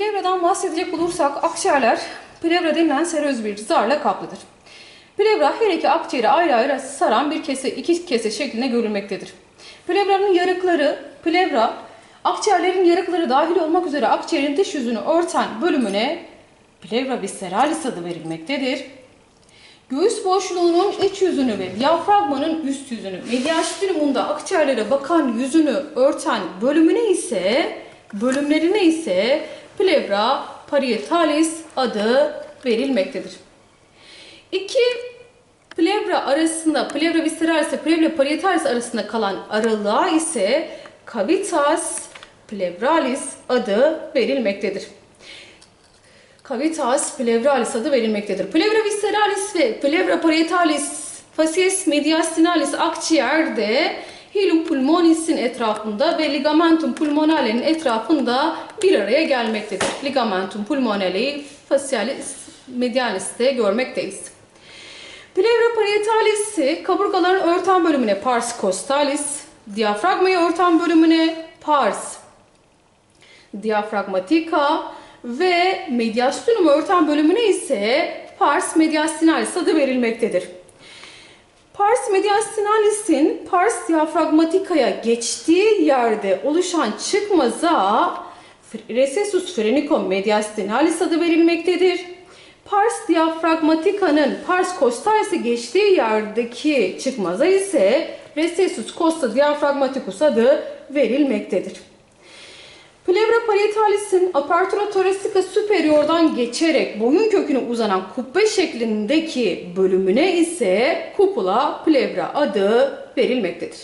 Plevra'dan bahsedecek olursak akciğerler plevra denilen seröz bir zarla kaplıdır. Plevra her iki akciğeri ayrı ayrı saran bir kese, iki kese şeklinde görülmektedir. Plevranın yarıkları, plevra, akciğerlerin yarıkları dahil olmak üzere akciğerin dış yüzünü örten bölümüne plevra visceralis adı verilmektedir. Göğüs boşluğunun iç yüzünü ve diyafragmanın üst yüzünü, mediastinumunda akciğerlere bakan yüzünü örten bölümüne ise, bölümlerine ise plevra parietalis adı verilmektedir. İki plevra arasında, plevra visceralis ile plevra parietalis arasında kalan aralığa ise cavitas pleuralis adı verilmektedir. Cavitas pleuralis adı verilmektedir. Pleura visceralis ve pleura parietalis facies mediastinalis akciğerde hilum pulmonis'in etrafında ve ligamentum pulmonale'nin etrafında bir araya gelmektedir. Ligamentum pulmonale'yi facialis medialis'te görmekteyiz. Pleura parietalis kaburgaların örten bölümüne pars costalis, diyafragmayı örten bölümüne pars diafragmatika ve mediastinum örten bölümüne ise pars mediastinalis adı verilmektedir. Pars mediastinalis'in pars diafragmatikaya geçtiği yerde oluşan çıkmaza recessus phrenicum mediastinalis adı verilmektedir. Pars diafragmatika'nın pars costalis'e geçtiği yerdeki çıkmaza ise recessus costa diafragmaticus adı verilmektedir. Pleura parietalis'in apertura thoracica superior'dan geçerek boyun köküne uzanan kubbe şeklindeki bölümüne ise kupula pleura adı verilmektedir.